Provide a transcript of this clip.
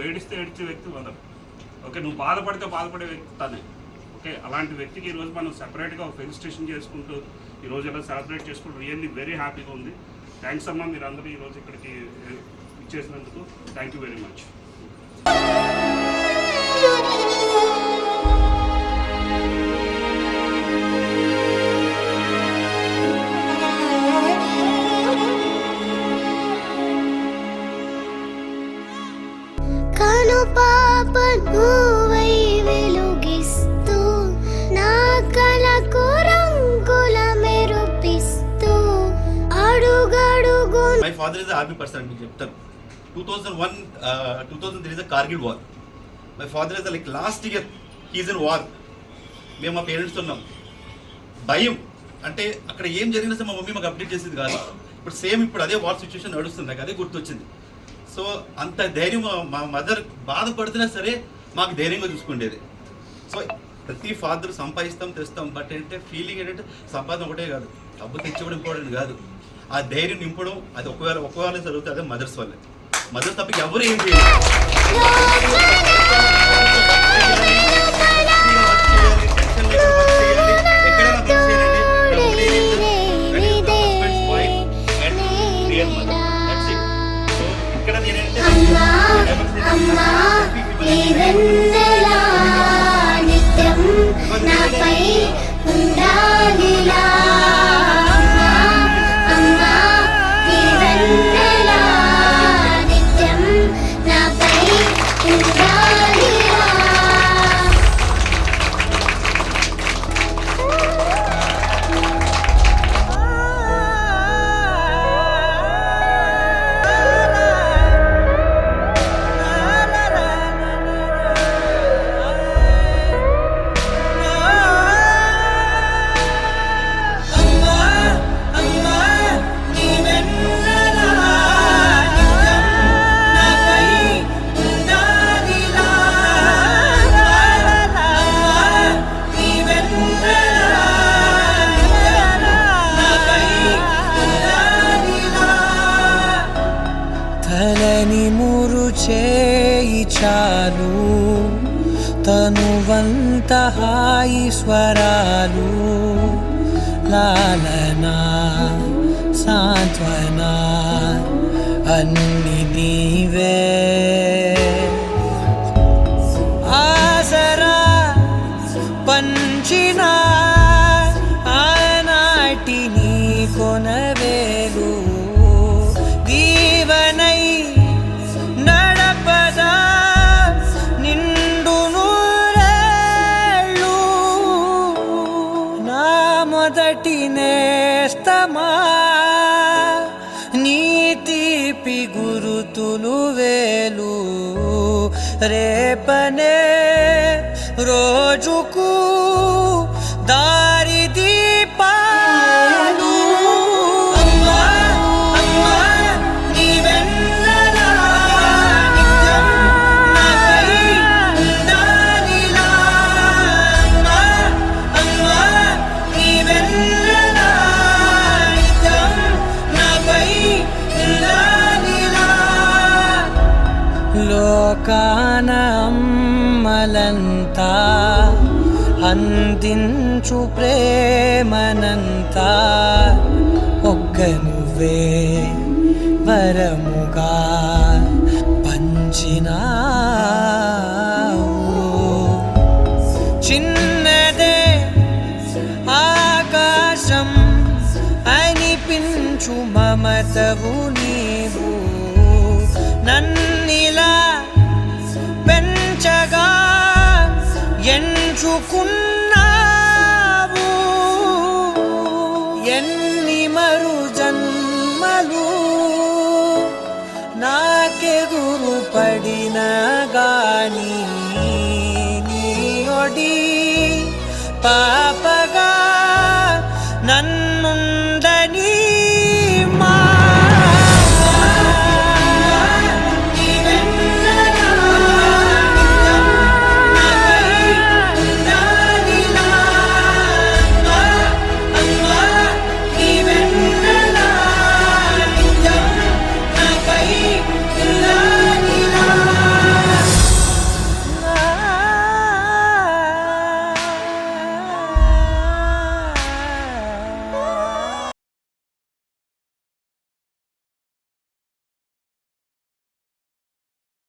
నువ్వు ఏడిస్తే ఏడిచే వ్యక్తి మదర్ ఓకే నువ్వు బాధపడితే బాధపడే వ్యక్తి తనే. ఓకే అలాంటి వ్యక్తికి ఈరోజు మనం సెపరేట్గా ఒక ఫెలిస్టేషన్ చేసుకుంటూ ఈరోజు ఇలా సెలబ్రేట్ చేసుకుంటూ రియల్లీ వెరీ హ్యాపీగా ఉంది. థ్యాంక్స్ అమ్మా మీరు అందరూ ఈరోజు ఇక్కడికి ఇచ్చేసినందుకు థ్యాంక్ యూ వెరీ మచ్ పాప నువ్వై వెలుగిస్తూ నా కలకు రంగుల మెరుపిస్తూ అడుగడుగు my father is army person మీకు చెప్తాను. Two thousand one two thousand three is Kargil war my father is like last year he's in war మేము మా పేరెంట్స్ ఉన్నాం. భయం అంటే అక్కడ ఏం జరిగినా సరే మా మమ్మీ మాకు అప్డేట్ చేసేది కాదు. ఇప్పుడు సేమ్ ఇప్పుడు అదే వార్ సిచ్యువేషన్ నడుస్తుంది. నాకు అదే గుర్తొచ్చింది. సో అంత ధైర్యం మా- మదర్ బాధపడుతున్నా సరే మాకు ధైర్యంగా చూసుకుండేది. సో ప్రతి ఫాదర్ సంపాదిస్తాం తెస్తాం బట్ ఏంటంటే ఫీలింగ్ ఏంటంటే సంపాదన ఒకటే కాదు. డబ్బు తెచ్చుకోవడం ఇంపార్టెంట్ కాదు. ఆ ధైర్యం నింపడం అది ఒకవేళ ఒకవేళ జరుగుతుంది అదే మదర్స్ వల్లే. మదర్స్ తప్ప ఎవరు ఏం చేయాలి ఇక్కడ నేనంటే అమ్మా అమ్మా నిత్యం నాపై ఉండాలిలా. తలని మురు చేయి చాలు. తనువంత హాయి స్వరాలు. లాలనా సాంత్వనా అన్ని నీవే. ఆసరా పంచినా మొదటి నేస్తమా? నీ గురుతులు వేలు. రేపనే రోజుకు దా కాన అమ్మలంతా అందించు ప్రేమనంతా ఒక్క నువ్వే వరముగా పంచినావు. చిన్నదే ఆకాశం అనిపించు మమతవు నీవు. ఎంచుకున్నావు ఎన్ని మరు జన్మలు నాకెదురు పడిన గాని నీ ఒడి పాపగా